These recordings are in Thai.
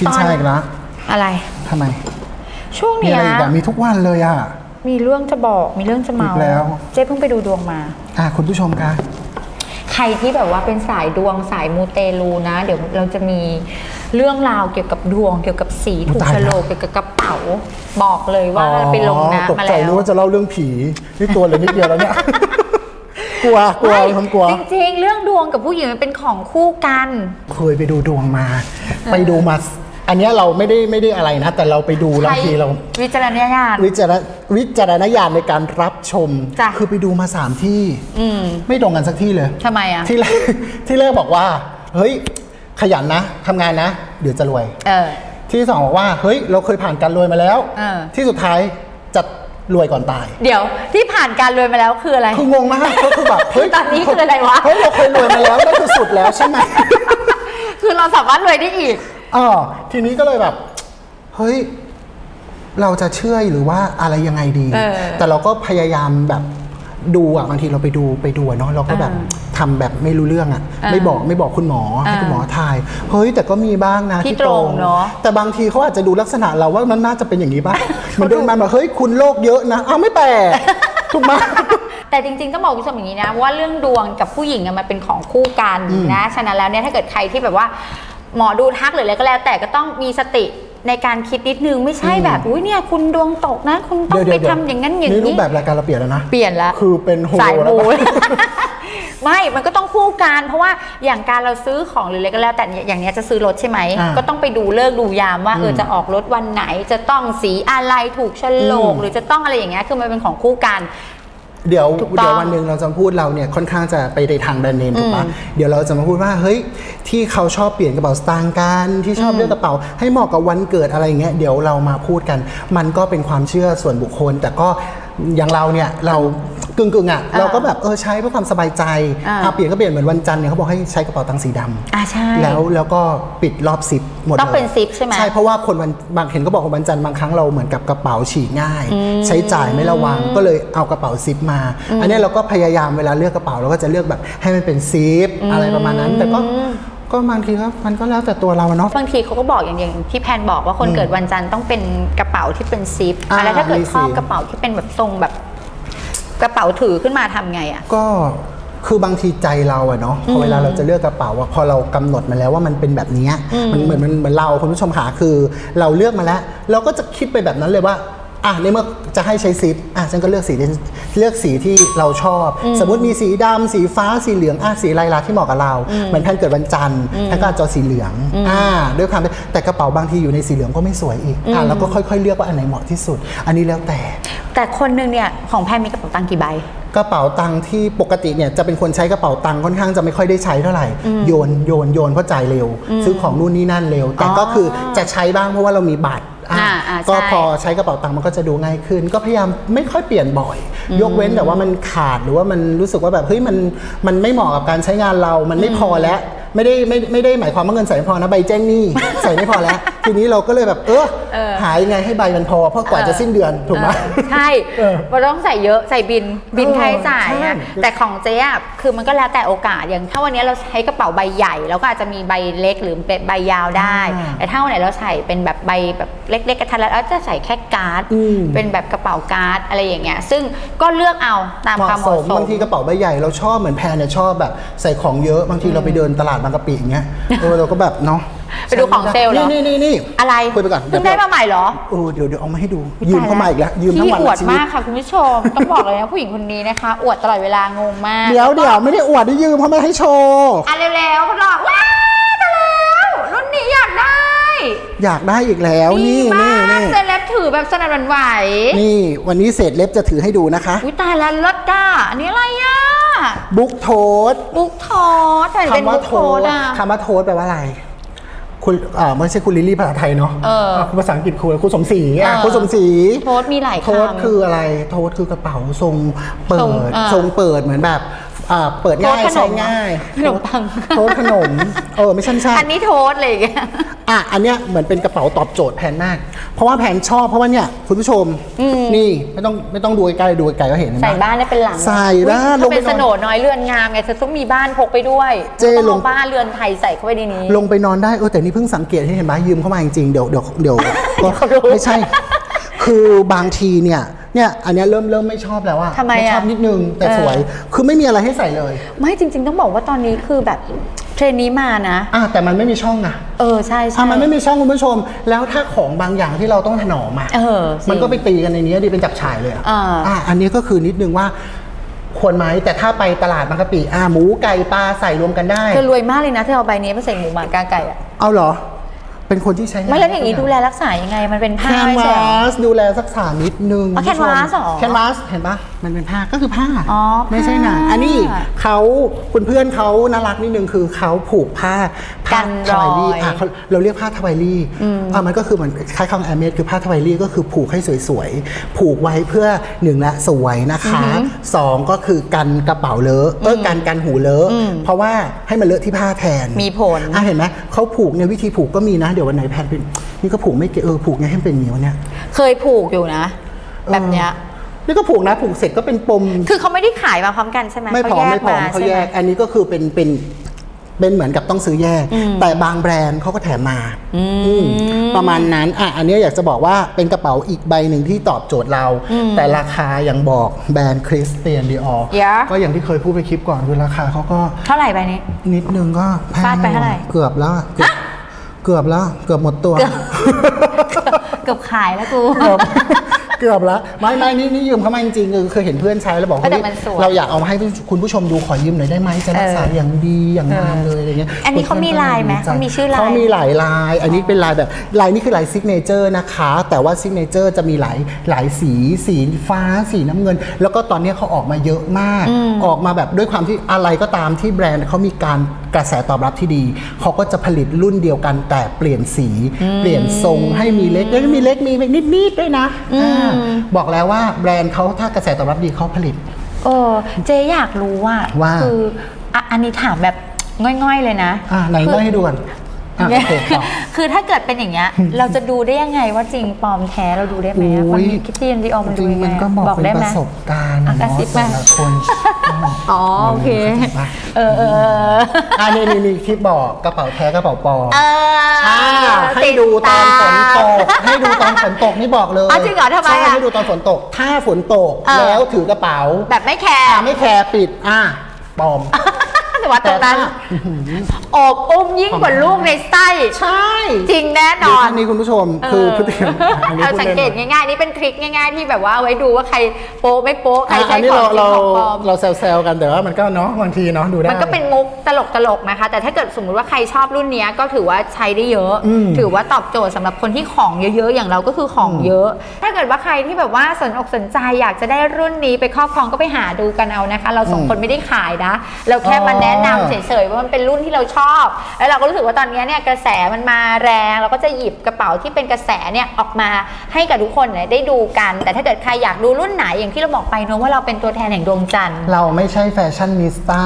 กินชาอีกแล้วอะไร ทำไม ช่วงมีเนี้อะไรยอีกอะมีทุกวันเลยอะมีเรื่องจะบอกมีเรื่องจะเมาอีกแล้ว เจ๊เพิ่งไปดูดวงมา อะคุณผู้ชมคะใครที่แบบว่าเป็นสายดวงสายมูเตลูนะ เดี๋ยวเราจะมีเรื่องราวเกี่ยวกับดวงเกี่ยวกับสีถูกตายโฉแล้วลกเกี่ยวกับกระเป๋าบอกเลยว่าไปลงอ๋อนะตกมาใจแล้วนึกว่าจะเล่าเรื่องผีนี่ตัวเหลยนิดเดียวแล้วเนี่ย กลัวกลัวไม่มีความกลัวจริงๆ เรื่องดวงกับผู้หญิงมันเป็นของคู่กัน เคยไปดูดวงมา ไปดูมา อันเนี้ยเราไม่ได้ไม่ได้อะไรนะ แต่เราไปดูแล้วใช้ทีเรา วิจารณญาณ วิจารณวิจารณญาณในการรับชม จ้ะ คือไปดูมาสามที่ อืมไม่ตรงกันสักที่เลย ทำไมอะ ที่แรกที่แรกบอกว่า เฮ้ย ขยันนะทำงานนะ เดี๋ยวจะรวย เออ ที่สองบอกว่า เฮ้ย เราเคยผ่านการรวยมาแล้ว เออ ที่สุดท้ายจะรวยก่อนตาย เดี๋ยวที่ผ่านการรวยมาแล้วคืออะไร คืองงมากก็คือแบบเฮ้ยตอนนี้คืออะไรวะ เฮ้ยเราเคยรวยมาแล้วนั่นคือสุดแล้วใช่ไหม คือเราสามารถรวยได้อีก อ๋อทีนี้ก็เลยแบบ เฮ้ย เราจะเชื่อหรือว่าอะไรยังไงดี เออ แต่เราก็พยายามแบบดูอะบางทีเราไปดูไปดูอะเนาะเราก็แบบอ่าทำแบบไม่รู้เรื่องอะอ่าไม่บอกไม่บอกคุณหมอให้อ่าคุณหมอทาย เฮ้ยแต่ก็มีบ้างนะที่ตรงเนอะแต่บางทีเขาอาจจะดูลักษณะเราว่ามันน่าจะเป็นอย่างนี้บ้างมันเดินมาแบบเฮ้ยคุณโรคเยอะนะอ้าวไม่แปลกถูกไหม แต่จริงๆต้องบอกคุณผู้ชมอย่างนี้นะว่าเรื่องดวงกับผู้หญิงอะมันเป็นของคู่กันอืมนะฉะนั้นแล้วเนี่ยถ้าเกิดใครที่แบบว่า หมอดูทักหรืออะไรก็แล้ว แต่ก็ต้องมีสติในการคิดนิดนึงไม่ใช่แบบ อุ้ยเนี่ยคุณดวงตกนะ คุณต้องไปทำอย่างนั้นอย่างนี่รูนี้ ปแบบรายการเราเปลี่ยนแล้วนะ เปลี่ยนละคือเป็นโฮสายแล้วมูปะไม่ มันก็ต้องคู่กัน เพราะว่าอย่างการเราซื้อของหรืออะไรก็แล้ว แต่อย่างเนี้ยจะซื้อรถใช่ไหม อ่าก็ต้องไปดูเลิกษ์ดูยามว่าเออมจะออกรถวันไหน จะต้องสีอะไรถูกโฉลกอืม หรือจะต้องอะไรอย่างเงี้ย คือมันเป็นของคู่กัน เดี๋ยวถูกต้องเดี๋ยววันหนึ่งเราจะพูดเราเนี่ยค่อนข้างจะไปในทางแบรนด์เนมถูกปะอืมเดี๋ยวเราจะมาพูดว่าเฮ้ยที่เขาชอบเปลี่ยนกระเป๋าสตางค์กันที่ชอบอืมเลือกกระเป๋า ให้เหมาะกับวันเกิดอะไรอย่างเงี้ยเดี๋ยวเรามาพูดกัน มันก็เป็นความเชื่อส่วนบุคคล แต่ก็อย่างเราเนี่ยเรา กึ่งกึ่งๆอะอ่าเราก็แบบเออใช้เพื่อความสบายใจอ่า อะเปลี่ยนก็เปลี่ยนเหมือนวันจันทร์เนี่ยเขาบอกให้ใช้กระเป๋าตังค์สีดำอ่าใช่ แล้วแล้วก็ปิดรอบซิปหมดต้องเป็นลยซิปใช่ไหม ใช่เพราะว่าคนวันบางเห็นก็บอกว่าวันจันทร์บางครั้งเราเหมือนกับกระเป๋าฉีกง่าย ใช้จ่ายไม่ระวังก็เลยเอากระเป๋าซิปมา อันนี้เราก็พยายามเวลาเลือกกระเป๋าเราก็จะเลือกแบบให้มันเป็นซิปอะไรประมาณนั้น แต่ก็ก็บางทีก็มันก็แล้วแต่ตัวเราอะเนาะ บางทีเขาก็บอกอย่างอย่างที่แพนบอกว่าคนเกิดวันจันทร์ต้องเป็นกระเป๋าที่เป็นซิปอ่าแล้วถ้าเกิดมีชอบซิป กระเป๋าที่เป็นแบบทรงแบบ กระเป๋าถือขึ้นมาทำไงอะก็คือบางทีใจเราอะเนาะพอเวลาเราจะเลือกกระเป๋าอะพอเรากำหนดมาแล้วว่ามันเป็นแบบเนี้ยมันเหมือนมันเหมือนเราคุณผู้ชมหาคือ เราเลือกมาแล้ว เราก็จะคิดไปแบบนั้นเลยว่า อะในเมื่อจะให้ใช้ซิปอะฉันก็เลือกสีที่เลือกสีที่เราชอบ สมมติมีสีดำสีฟ้าสีเหลืองอะสีลายลาที่เหมาะกับเราเหมือนแพนเกิดวันจันทร์แพนก็อาจจะเอาสีเหลืองอ่าด้วยความที่แต่กระเป๋าบางทีอยู่ในสีเหลืองก็ไม่สวยอีกอะเราก็ค่อยๆ เลือกว่าอันไหนเหมาะที่สุด อันนี้แล้วแต่ แต่คนหนึงเนี่ยของแพนมีกระเป๋าตังค์กี่ใบกระเป๋าตังค์ที่ปกติเนี่ยจะเป็นคนใช้กระเป๋าตังค์ค่อนข้างจะไม่ค่อยได้ใช้เท่าไหร่โยนโยนโยนเพราะจ่ายเร็ว ซื้อของนู่นนี่นั่นเร็ว แต่ก็คือจะใช้บ้างเพราะว่าเรามีบัตร อะอ่าอ่าก็ใช่ พอใช้กระเป๋าตังค์มันก็จะดูง่ายขึ้น ก็พยายามไม่ค่อยเปลี่ยนบ่อย ยกเว้นแต่ว่ามันขาดหรือว่ามันรู้สึกว่าแบบเฮ้ยมันมันไม่เหมาะกับการใช้งานเรา มันไม่พอแล้ว ไม่ได้ไม่ไม่ได้หมายความว่าเงินใส่ไม่พอนะใบแจ้งหนี้ ใส่ไม่พอแล้ว ทีนี้เราก็เลยแบบ เออเออ หายังไงให้ใบมันพอเพราะกว่าจะสิ้นเดือนถูกไหมเออใช่เออมันต้องใส่เยอะใส่บินบินเออค่าใช้จ่ายใช่อะแต่ของเจ๊อะคือมันก็แล้วแต่โอกาสอย่างถ้าวันนี้เราใช้กระเป๋าใบใหญ่เราก็อาจจะมีใบเล็กหรือเป็นใบยาวได้อ่าแต่ถ้าวันไหนเราใส่เป็นแบบใบแบบเล็ก ๆกระทัดรัดเราจะใส่แค่การ์ด อืม เป็นแบบกระเป๋าการ์ดอะไรอย่างเงี้ยซึ่งก็เลือกเอาตามเหความมาะเหสมาะมสม บางทีกระเป๋าใบใหญ่เราชอบเหมือนแพนเนี่ยชอบแบบใส่ของเยอะบางทีเราไปเดินตลาดบางกะปิอย่างเงี้ยเออเราก็แบบเนาะไปดูของเซลล์เหรอนี่นี่นี่อะไรคุยไปก่อนเพิ่งได้มาใหม่เหรอเออเดี๋ยวเดี๋ยวเอามาให้ดู ยืมเข้ามาอีกแล้วยืมทั้งวันที่อวดชีวิตมากค่ะคุณผู้ชมต้องบอกเลยนะผู้หญิงคนนี้นะคะ อวดตลอดเวลางงมากเดี๋ยวเดี๋ยวไม่ได้อวดได้ยืมเพราะไม่ให้โชว์อะเร็วๆเขาบอกว้าวตายแล้วรุ่นนี้อยากได้ อยากได้อีกแล้วนี่ดีนี่มากนี่เซเลบถือแบบสนั่นหวั่นไหวนี่ วันนี้เศษเล็บจะถือให้ดูนะคะอุ้ยตายแล้วรถด้าอันนี้อะไรอะ บุ๊กโทสบุ๊กโทสแต่เป็นคำว่าบุ๊กโทโทสสอะ คำว่าโทสแปลว่าอะไร คุณอ่าไม่ใช่คุณลิลลี่ภาษาไทยเนาะเออภาษาอังกฤษคุณคุณสมศรีอะเออคุณสมศรีโทสมีหลายโทษคำคืออะไร โทษคือกระเป๋าทรงเปิทรงด อ่าทรงเปิดเหมือนแบบอ่าเปิดง่ายโทษขนมใช้ง่ายขนมปัง โทษขนม เออไม่ใช่ไม่ใช่อันนี้โทสเลยอย่างเงี้ยอะอันเนี้ยเหมือนเป็นกระเป๋าตอบโจทย์แพนมาก เพราะว่าแผนชอบเพราะว่าเนี่ยคุณผู้ชมนี่ไม่ต้องไม่ต้องดูใกล้ๆดูไกลๆก็เห็นเห็นไหม ใส่บ้านได้เป็นหลังใส่บ้านอุ๊ยถ้าเป็นลงไปนอนสโหนน้อยเรือนงามไงเธอต้องมีบ้านพกไปด้วยเจ๊ต้องลง เอาบ้านเรือนไทยใส่เข้าไปในนี้ ลงไปนอนได้เออแต่นี่เพิ่งสังเกตให้เห็นไหมยืมเข้ามาจริงๆเดี๋ยวเดี๋ยวเดี๋ยวก็เขารู้ไม่ใช่ คือบางทีเนี่ยเนี่ยอันเนี้ยเริ่มเริ่มไม่ชอบแล้วอะทำไมอะ ชอบนิดนึงแต่เออสวย คือไม่มีอะไรให้ใส่เลย ไม่จริง ๆ ต้องบอกว่าตอนนี้คือแบบเท รนนี้มานะ อะแต่มันไม่มีช่องอะเออใช่ใช่ อะมันไม่มีช่องคุณผู้ชม แล้วถ้าของบางอย่างที่เราต้องถนอมอะเออจริงมันก็ไปตีกันในนี้ดีเป็นจับฉ่ายเลยอะอ่าอะอันนี้ก็คือนิดนึงว่าควรไหมแต่ถ้าไปตลาดบางกะปิอะหมูไก่ปลาใส่รวมกันได้ เธอรวยมากเลยนะเธอเอาใบนี้มาใส่หมูหมากาไก่อะเอาเหรอ เป็นคนที่ใช้งนไม่แล้วอย่างนี้ดูแลรักษายังไง มันเป็นผ้าแคนไม่ใช่วาเหรอสดูแลสักษานิดนึงอ๋อคุณผู้ชม canvas เหรอแคนวาสเห็นปะมันเป็นผ้าก็คือผ้าอ๋อไม่ใช่หนังผ้าอันนี้เขาคุณเพื่อนเขาน่ารักนิดนึงคือเขาผูกผ้าผ้า กันทวายลี่รอย อะเขาเราเรียกผ้าทวายลี่อะมันก็คือเหมือนคล้ายๆของแอมเมดคือผ้าทวายลี่ก็คือผูกให้สวยๆ ผูกไว้เพื่อหนึ่งละสวยนะคะสองก็คือกันกระเป๋าเลอะเออกันกันหูเลอะเพราะว่าให้มันเลอะที่ผ้าแทนมีผลอะเห็นไหมเขาผูกเนี่ยวิธีผูกก็มีนะ เดี๋ยววันไหนแพนเป็นนี่ก็ผูกไม่เก๋เออผูกไงให้มันเป็นอย่างนี้วะเนี่ยเคยผูกอยู่นะ แบบเนี้ยนี่ก็ผูกนะผูกเสร็จก็เป็นปม คือเขาไม่ได้ขายมาพร้อมกันใช่ไหมไม่พร้อมเขาแยไม่กพร้อมมาเขาใช่แยไหมกอันนี้ก็คือเป็นเป็น เป็นเหมือนกับต้องซื้อแยก แต่บางแบรนด์เขาก็แถมมาอืมประมาณนั้นอะอันนี้อยากจะบอกว่าเป็นกระเป๋าอีกใบหนึ่งที่ตอบโจทย์เรา แต่ราคาอย่างบอกแบรนด์คริสเตียนดีออ Yeah ก็อย่างที่เคยพูดไปคลิปก่อนคือราคาเขาก็เท่าไหร่ใบนี้ นิดนึงก็แพงฟาดไปเท่าไหร่เกือบแล้วอะเกือบเกือบแล้ว เกือบหมดตัว เกือบขายแล้วกู เกือบเกือบแล้วไม่ไม่นี่นี่ยืมเขามาจริงๆคือเคยเห็นเพื่อนใช้แล้วบอกแต่เฮ้ยมันสวย เราอยากเอามาให้คุณผู้ชมดูขอยืมหน่อยได้ไหมจะรักษาเอออย่างดีอย่างงามเลยอะไรเงี้ย อันนี้เขามีลายไหมคุณพื่อนก็เขามีชื่อลาย เขามีหลายลาย อันนี้เป็นลายแบบลายนี่คือลายซิกเนเจอร์นะคะ แต่ว่าซิกเนเจอร์จะมีหลายหลายสี สีฟ้า สีน้ำเงิน แล้วก็ตอนนี้เขาออกมาเยอะมาก ออกมาแบบด้วยความที่อะไรก็ตามที่แบรนด์เขามีการ กระแสตอบรับที่ดี เขาก็จะผลิตรุ่นเดียวกันแต่เปลี่ยนสี เปลี่ยนทรงให้มีเล็กแล้วก็มีเล็กมีนิดนิดๆด้วยนะอ่าบอกแล้วว่าแบรนด์เขาถ้ากระแสตอบรับดีเขาผลิตเออเจ๊อยากรู้ว่าว่า คืออะอันนี้ถามแบบง่อยๆเลยนะอ่าไหนคืก็ให้ดูก่อน อะโอเคต่อ คือถ้าเกิดเป็นอย่างเงี้ย เราจะดูได้ยังไงว่าจริงปลอมแท้เราดูได้ไหมอะคนมีคิตตี้ยันดีออมันจดูริงยังๆไงมันก็บอกบอกเป็นได้ปไหม ระสบการณ์อะนะกระเนาะซิบแต่มาละคนอ๋อโอเค เออเออเอออ่านี่นี่นี่คลิปบอกกระเป๋าแท้กระเป๋าปลอมเอออ่าให้ดูตอนฝนตก ให้ดูตอนฝนตกนี่บอกเลยอ๋อจริงเหรอทำไมใช่อะให้ดูตอนฝนตก ถ้าฝนตกเออ แล้วถือกระเป๋าแบบไม่แคร์ อ่าไม่แคร์ปิดอ่าปลอม แต่ว่าตรงนั้นแต่ถ้าโอบอุ้มยิ่งกว่าลูกในไส้ใช่จริงแน่นดูอนท่านนี้คุณผู้ชมคือพฤติกรรมอันนี้เอาพูดสังล่นเกตง่ายๆ นี่เป็นทริคง่ายๆ ที่แบบว่าเอาไว้ดูว่าใครโป๊ะไม่โป๊ะใครอะใช้อันนี้ขอเรางจริงเราของปลอมเราแซวๆกันแต่ว่ามันก็เนาะบางทีเนาะดูได้มันก็เป็นมุกตลกๆนะคะ แต่ถ้าเกิดสมมุติว่าใครชอบรุ่นเนี้ยก็ถือว่าใช้ได้เยอะอืมถือว่าตอบโจทย์สำหรับคนที่ของเยอะๆอย่างเราก็คือของเยอะ ถ้าเกิดว่าใครที่แบบว่าสนอกสนใจอยากจะได้รุ่นนี้ไปครอบครองก็ไปหาดูกันเอานะคะ เราสองคนไม่ได้ขายนะ เราแค่มาแนะนำเฉยๆว่ามันเป็นรุ่นที่เราชอบ แล้วเราก็รู้สึกว่าตอนเนี้ยเนี่ยกระแสมันมาแรงเราก็จะหยิบกระเป๋าที่เป็นกระแสเนี่ยออกมาให้กับทุกคนเนี่ยได้ดูกัน แต่ถ้าเกิดใครอยากดูรุ่นไหนอย่างที่เราบอกไปเนอะว่าเราเป็นตัวแทนแห่งดวงจันทร์ เราไม่ใช่แฟชั่นนิสต้า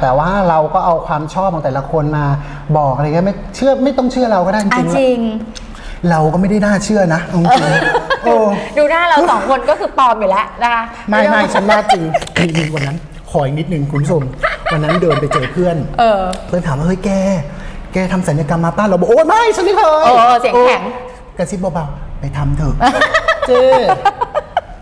แต่ว่าเราก็เอาความชอบของแต่ละคนมาบอกอะไรก็ไม่เชื่อไม่ต้องเชื่อเราก็ได้จอะริงจริงๆเราก็ไม่ได้น่าเชื่อนะเอาจริงๆโอ้ดูหน้าเราสองคนก็คือปลอมอยู่แล้วนะคะไม่ไม่ต้องฉันว่าจริงจริงๆวันนั้นข ออีกนิดนึงคุณผู้ชมวันนั้นเดินไปเจอเพื่อน เออ เพื่อนถามว่าเฮ้ยแก แกทำศัลยกรรมมาป้าเราบอกโอ้ยไม่ฉันไม่เคยเออเออเสียงแข็งโอ้กระซิบเบาๆไปทำเถอะ เจ๊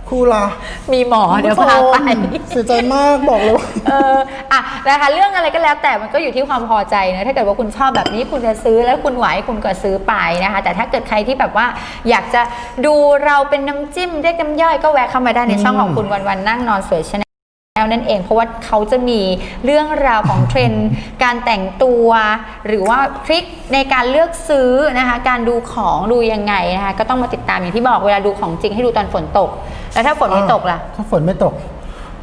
ครูล่ะ มีหมอเดี๋ยวพาไปเสียใจมากบอกเลยว่าเอออะนะคะเรื่องอะไรก็แล้วแต่มันก็อยู่ที่ความพอใจนะถ้าเกิดว่าคุณชอบแบบนี้คุณจะซื้อแล้วคุณไหวคุณก็ซื้อไปนะคะ แต่ถ้าเกิดใครที่แบบว่าอยากจะดูเราเป็นน้ำจิ้มเรียกน้ำย่อยก็แวะเข้ามาได้ในช่องของคุณวันวันๆนั่งนอนสวยชาแนลนั่นเอง เพราะว่าเขาจะมีเรื่องราวของเทรนด์การแต่งตัว หรือว่าทริคในการเลือกซื้อนะคะการดูของดูยังไงนะคะก็ต้องมาติดตามอย่างที่บอกเวลาดูของจริงให้ดูตอนฝนตก แล้วถ้าฝนไม่ตกล่ะ ถ้าฝนไม่ตก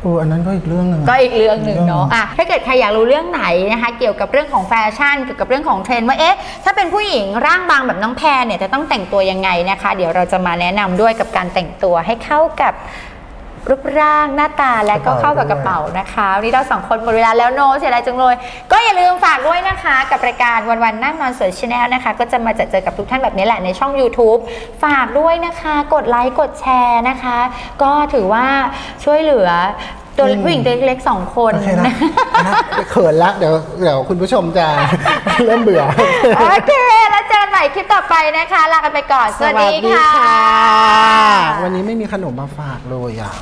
โอ้อันนั้นก็อีกเรื่องหนึงะก็อีกเรื่องหนึ่งเนาะอะถ้าเกิดใครอยากรู้เรื่องไหนนะคะ เกี่ยวกับเรื่องของแฟชั่นเกี่ยวกับเรื่องของเทรนด์ว่าเอ๊ะถ้าเป็นผู้หญิงร่างบางแบบน้องแพรเนี่ยจะต้องแต่งตัวยังไงนะคะ เดี๋ยวเราจะมาแนะนำด้วยกับการแต่งตัวให้เข้ากับ รูปร่างหน้าตาและก็เข้ากับกระเป๋านะคะวันนี้เราสองคนหมดเวลาแล้วโนตเสียดายจังเลย ก็อย่าลืมฝากด้วยนะคะ กับรายการวันวันๆนั่งนอนสวยชาแนลนะคะ ก็จะมาจัดเจอกับทุกท่านแบบนี้แหละในช่อง YouTube ฝากด้วยนะคะ กดไลค์กดแชร์นะคะ ก็ถือว่าช่วยเหลือตัวอืมผู้หญิงตัวเล็กๆสองคนโอเคนะนะเขินละเดี๋ยวเดี๋ยวคุณผู้ชมจะเริ่มเบื่อโอเค หม่คลิปต่อไปนะคะ ลากันไปก่อน สวัสดีค่ะ วันนี้ไม่มีขนมมาฝากเลยอะ